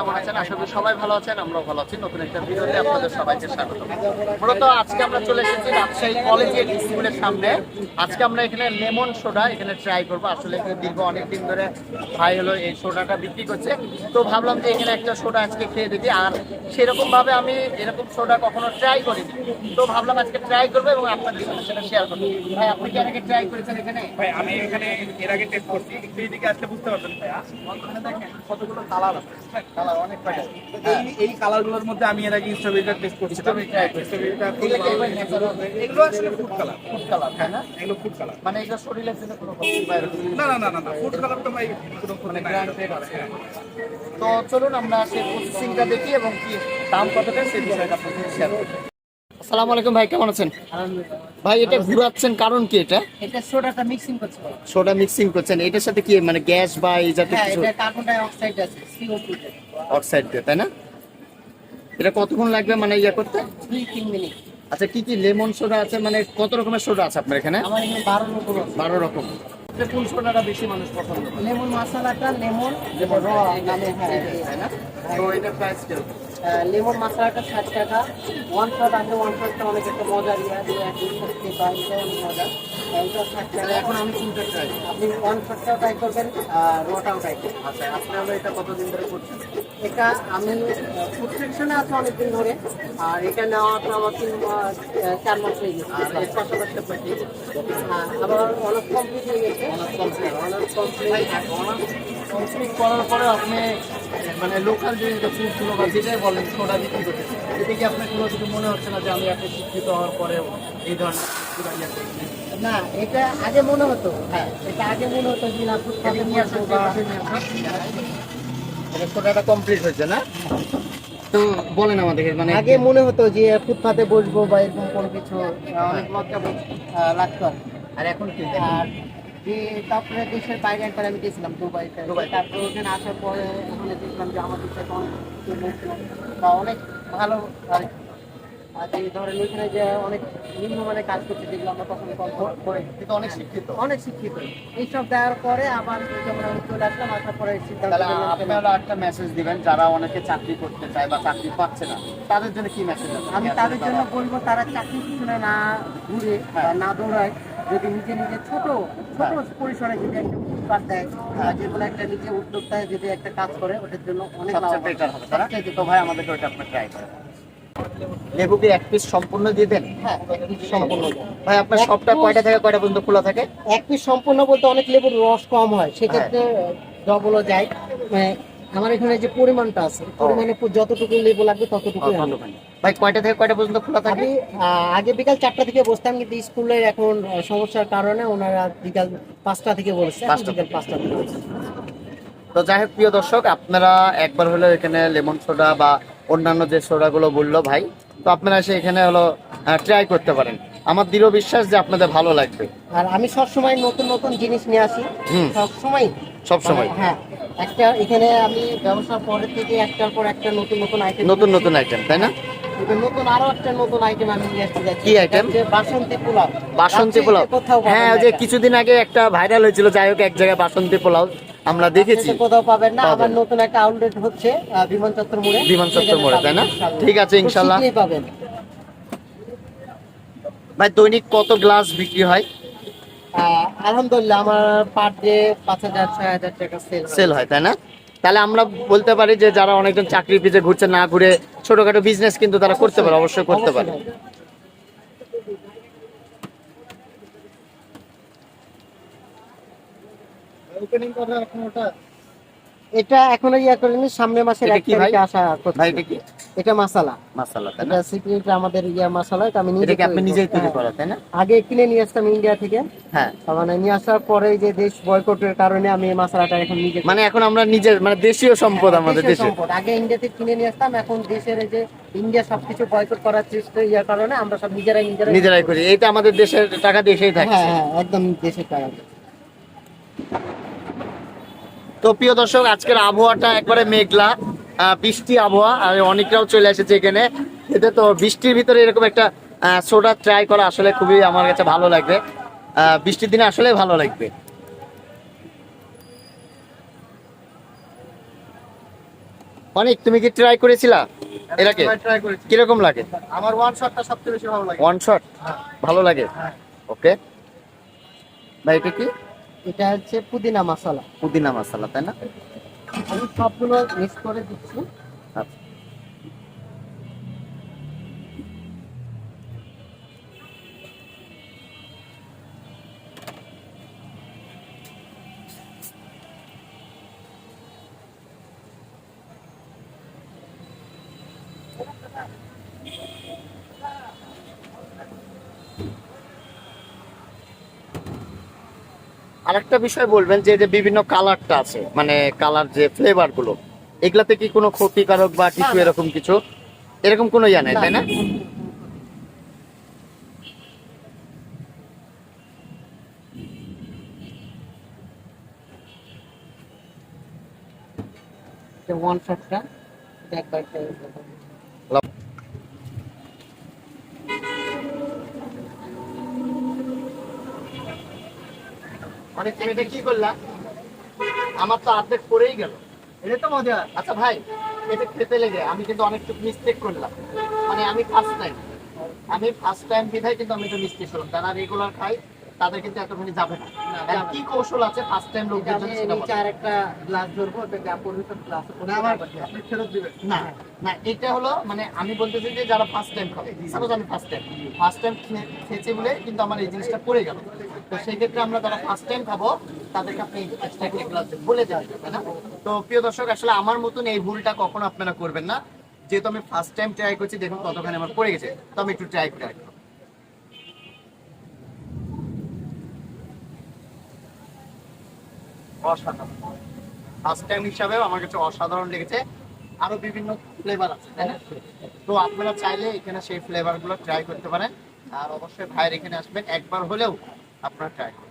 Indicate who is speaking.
Speaker 1: কেমন আছেন? আশা করি সবাই ভালো আছেন আমরাও ভালো আছি। নতুন একটা ভিডিওতে আপনাদের সবাইকে স্বাগত মূলত আজকে আমরা চলে এসেছি রাজশাহী কলেজের স্কুলের সামনে। আজকে আমরা এখানে লেমন সোডা এখানে ট্রাই করব। আসলে দীর্ঘ অনেকদিন ধরে ভাই হলো এই সোডাটা বিক্রি করছে। তো ভাবলাম যে এখানে একটা সোডা আজকে খেয়ে দেখি। আর সেরকম ভাবে আমি এরকম সোডা কখনো ট্রাই করিনি। তো ভাবলাম আজকে ট্রাই করব এবং আপনাদের সাথে সেটা শেয়ার করব। ভাই আপনি কি আগে ট্রাই করেছেন এখানে?
Speaker 2: ভাই আমি এখানে এর আগে টেস্ট করছি। এদিকে আসলে বুঝতে পারবেন ভাইয়া। দেখেন কতগুলো কালার আছে?
Speaker 1: কালার অনেক
Speaker 2: এই এই কালারগুলোর মধ্যে আমি এর আগে স্ট্রবেরিটা টেস্ট। স্ট্রবেরিটা
Speaker 1: এগুলো
Speaker 2: আসলে ফুড কালার
Speaker 1: ফুড কালার তাই না?
Speaker 2: এগুলো ফুড কালার
Speaker 1: মানে এগুলো শরীরের জন্য কোনো ক্ষতি বা এরকম
Speaker 2: না না না না না ফুড কালার তো ভাই কোনো
Speaker 1: মানে
Speaker 2: নাই।
Speaker 1: আছে। তো চলুন আমরা সেই প্রসেসিংটা দেখি এবং কি দাম কতটা সেই বিষয়টা আপনাদের শেয়ার করি আসসালামু আলাইকুম ভাই কেমন আছেন? ভাই এটা ঘুরাচ্ছেন কারণ কি এটা?
Speaker 3: এটা সোডাটা মিক্সিং করছে ভাই।
Speaker 1: সোডা মিক্সিং করছেন। এটার সাথে কি মানে গ্যাস বা এই জাতীয়
Speaker 3: হ্যাঁ
Speaker 1: কিছু?
Speaker 3: এটা কার্বন ডাই অক্সাইড আছে CO2 তে।
Speaker 1: অক্সাইড দিয়ে তাই না? এটা কতক্ষণ লাগবে মানে ইয়ে করতে?
Speaker 3: দুই তিন মিনিট।
Speaker 1: আচ্ছা কি কি লেমন সোডা আছে? মানে কত রকমের সোডা আছে আপনার এখানে?
Speaker 3: আমার এখানে বারো রকম
Speaker 1: বারো রকম। কোন সোডাটা বেশি মানুষ পছন্দ করে?
Speaker 3: লেমন মশলাটা লেমন র নামে হ্যাঁ
Speaker 1: তাই না? তো এটা প্রাইস কীরকম
Speaker 3: লেমন মশলাটা ষাট টাকা। ওয়ান শট আছে ওয়ান শটটা অনেক একটা মজার ইয়া সত্যি অনেক মজা। ষাট টাকা।
Speaker 1: এখন আমি ট্রাই
Speaker 3: আপনি ওয়ান শটটাও ট্রাই করবেন রটাও ট্রাই করবেন।
Speaker 1: আচ্ছা এটা কতদিন ধরে করছেন
Speaker 3: এটা আমি ফুড সেকশনে আছে অনেকদিন ধরে আর এটা নেওয়া আমার তিন মাস আহ, চার মাস হয়ে গেছে।
Speaker 1: পাশাপাশি
Speaker 3: আবার কমপ্লিট হয়ে গেছে। কমপ্লিট কমপ্লিট
Speaker 1: কমপ্লিট করার পরে আপনি মানে লোকাল যে ফুডগুলো বা যেটাই বলেন সোডা বিক্রি করতেছেন এতে কি আপনার কোনো কিছু মনে হচ্ছে না যে আমি এত শিক্ষিত হওয়ার পরেও এই ধরনের
Speaker 3: না এটা আগে মনে হতো হ্যাঁ এটা আগে মনে হতো যে না ফুটপাতে নিয়ে আসব বা
Speaker 1: এটা কমপ্লিট হয়েছে না? তো বলেন আমাদেরকে মানে
Speaker 3: আগে মনে হতো যে ফুটপাতে বসবো বা এরকম কোনো কিছু অনেক লজ্জা লাগতো। আর
Speaker 1: এখন কি?
Speaker 3: আর তারপরে দেশের বাইরে একবার আমি গেছিলাম দুবাইতে
Speaker 1: দুবাই।
Speaker 3: তারপরে ওখানে আসার পরে ওখানে দেখলাম যে আমাদের সাথে অনেক বা অনেক ভালো। আর যে ধরেন ওইখানে যে অনেক নিম্নমানের কাজ করতে যেগুলো আমরা কখনো
Speaker 1: কিন্তু অনেক শিক্ষিত।
Speaker 3: অনেক শিক্ষিত। এইসব দেওয়ার পরে আবার যেমন আমি চলে আসলাম আসার পরে সিদ্ধান্ত
Speaker 1: তাহলে
Speaker 3: নিলাম যে
Speaker 1: আপনারা একটা মেসেজ দিবেন যারা অনেকে চাকরি করতে চায় বা চাকরি পাচ্ছে না তাদের জন্য কি মেসেজ
Speaker 3: আমি তাদের জন্য বলব তারা চাকরির পিছনে না ঘুরে বা না দৌড়ায় যদি নিজে নিজে ছোট ছোট পরিসরে যদি একটা উৎপাদ দেয় বা যে কোনো একটা নিজে উদ্যোক্তায় যদি একটা কাজ করে ওটার জন্য অনেক
Speaker 1: বেটার হবে তো ভাই আমাদেরকে ওইটা আপনি ট্রাই করেন। লেবু কি এক পিস সম্পূর্ণ দিয়ে দেন?
Speaker 3: হ্যাঁ। সম্পূর্ণ।
Speaker 1: ভাই আপনার সবটা কয়টা থেকে কয়টা পর্যন্ত খোলা থাকে?
Speaker 3: এক পিস সম্পূর্ণ বলতে অনেক লেবুর রস কম হয় সেক্ষেত্রে ডবলও যায়। মানে আমার এখানে যে পরিমাণটা আছে পরিমাণে যতটুকু লেবু লাগবে ততটুকুই আমি
Speaker 1: ভাই কয়টা থেকে কয়টা পর্যন্ত খোলা থাকে?
Speaker 3: আগে বিকাল চারটা থেকে বসতাম কিন্তু স্কুলের এখন সমস্যার কারণে ওনারা বিকাল পাঁচটা থেকে বলছে বিকাল পাঁচটা থেকে
Speaker 1: তো যাই হোক প্রিয় দর্শক আপনারা একবার হলো এখানে লেমন সোডা বা অন্যান্য যে সোডাগুলো বলল ভাই তো আপনারা এসে এখানে হলো ট্রাই করতে পারেন। আমার দৃঢ় বিশ্বাস যে আপনাদের ভালো লাগবে।
Speaker 3: আর আমি সবসময় নতুন নতুন জিনিস নিয়ে আসি। সবসময়।
Speaker 1: সব সময়
Speaker 3: হ্যাঁ একটা এখানে আমি ব্যবসার পরে থেকে একটার পর একটা নতুন নতুন আইটেম
Speaker 1: নতুন নতুন আইটেম তাই না?
Speaker 3: নতুন আরও একটা নতুন আইটেম আমি নিয়ে আসতে যাচ্ছি।
Speaker 1: কি?
Speaker 3: যে বাসন্তী পোলাও।
Speaker 1: বাসন্তী পোলাও। হ্যাঁ যে কিছুদিন আগে একটা ভাইরাল হয়েছিল যাই হোক এক জায়গায় বাসন্তী পোলাও। আমরা দেখেছি।
Speaker 3: কোথাও পাবেন না আবার নতুন একটা আউটলেট হচ্ছে বিমান চত্বর মোড়ে।
Speaker 1: বিমান চত্বর মোড়ে, তাই না? ঠিক আছে,
Speaker 3: খুব
Speaker 1: ইনশাল্লাহ।
Speaker 3: পাবেন।
Speaker 1: ভাই দৈনিক কত গ্লাস বিক্রি হয়?
Speaker 3: আলহামদুলিল্লাহ আমার পার ডে পাঁচ হাজার ছয় হাজার টাকা সেল
Speaker 1: সেল হয় তাই না? তাহলে আমরা বলতে পারি যে যারা অনেকজন চাকরি পিছে ঘুরছে না ঘুরে ছোটখাটো বিজনেস কিন্তু তারা করতে পারে অবশ্যই করতে পারে।
Speaker 3: এটা এখনও ইয়া করিনি সামনে মাসের এক তারিখে আসা।
Speaker 1: ভাই এটা কি?
Speaker 3: এটা মাসালা।
Speaker 1: মাসালা
Speaker 3: এটা সিক্রেট আমাদের ইয়া মাসালা এটা আমি নিজে
Speaker 1: আপনি
Speaker 3: তৈরি
Speaker 1: নিজেই তৈরি
Speaker 3: হ্যাঁ।
Speaker 1: করা তাই না?
Speaker 3: আগে কিনে নিয়ে আসতাম ইন্ডিয়া থেকে।
Speaker 1: হ্যাঁ।
Speaker 3: মানে নিয়ে আসার পরে যে দেশ বয়কটের কারণে আমি এই মশলাটা এখন নিজে
Speaker 1: মানে এখন আমরা নিজের মানে দেশীয় সম্পদ আমাদের
Speaker 3: দেশের
Speaker 1: দেশে।
Speaker 3: সম্পদ। আগে ইন্ডিয়া থেকে কিনে নিয়ে আসতাম এখন দেশের এই যে ইন্ডিয়া সবকিছু বয়কট করার চেষ্টা ইয়ার কারণে আমরা সব নিজেরাই নিজেরাই
Speaker 1: নিজেরাই করি। এটা আমাদের দেশের টাকা দেশেই থাকে
Speaker 3: হ্যাঁ একদম দেশের টাকা।
Speaker 1: তো প্রিয় দর্শক আজকের আবহাওয়াটা একবারে মেঘলা বৃষ্টি আবহাওয়া আর অনেকরাও চলে এসেছে এখানে। এতে তো বৃষ্টির ভিতরে এরকম একটা সোডা ট্রাই করা আসলে খুবই আমার কাছে ভালো লাগবে। বৃষ্টির দিনে আসলে ভালো লাগবে। অনেক তুমি কি ট্রাই করেছিলা? এর আগে? কীরকম লাগে?
Speaker 2: আমার ওয়ান শটটা সবচেয়ে বেশি ভালো লাগে।
Speaker 1: ওয়ান শট ভালো লাগে?
Speaker 2: হ্যাঁ।
Speaker 1: ওকে ভাই এটা কি?
Speaker 3: এটা হচ্ছে পুদিনা মশলা।
Speaker 1: পুদিনা মশলা তাই না?
Speaker 3: আমি সবগুলো মিক্স করে দিচ্ছি।
Speaker 1: আচ্ছা। আরেকটা বিষয় বলবেন যে যে বিভিন্ন কালারটা আছে মানে কালার যে ফ্লেভারগুলো এগুলাতে কি কোনো ক্ষতিকারক বা কিছু এরকম কিছু? এরকম কোনো ইয়া নাই তাই না?
Speaker 3: ওয়ান শটটা একবার
Speaker 1: মানে তুমি কি করলা? আমার তো অর্ধেক পরেই গেল।
Speaker 2: এটা তো মজা।
Speaker 1: আচ্ছা ভাই এটা খেতে লেগে আমি কিন্তু অনেকটুকু মিস্টেক করলাম। মানে আমি ফার্স্ট টাইম আমি ফার্স্ট টাইম বিধায় কিন্তু আমি তো মিস্টেক করলাম। তারা রেগুলার খাই তাদের কিন্তু এতখানি যাবে না। কি কৌশল আছে ফার্স্ট টাইম লোকদের জন্য সেটা
Speaker 3: নিচে
Speaker 1: বলো।
Speaker 3: আর একটা গ্লাস ধরবো ওটা যা পড়বে সব গ্লাস
Speaker 2: না আমার আপনি ফেরত দিবেন।
Speaker 1: না না এটা হলো মানে আমি বলতেছি যে যারা ফার্স্ট টাইম খাবে সাপোজ আমি ফার্স্ট টাইম ফার্স্ট টাইম খেয়েছি বলে কিন্তু আমার এই জিনিসটা পড়ে গেল। তো সেই ক্ষেত্রে আমরা যারা ফার্স্ট টাইম খাব তাদেরকে আপনি এক্সট্রা একটা গ্লাস বলে দেবেন তাই না? তো প্রিয় দর্শক আসলে আমার মতন এই ভুলটা কখনো আপনারা করবেন না। যেহেতু আমি ফার্স্ট টাইম ট্রাই করছি দেখুন কতখানি আমার পড়ে গেছে। তো আমি একটু ট্রাই করে অসাধারণ। ফার্স্ট টাইম হিসাবেও আমার কাছে অসাধারণ লেগেছে। আরও বিভিন্ন ফ্লেভার আছে, তাই না? তো আপনারা চাইলে এখানে সেই ফ্লেভারগুলো ট্রাই করতে পারেন। আর অবশ্যই ভাইয়ের এখানে আসবেন। একবার হলেও আপনারা ট্রাই করবেন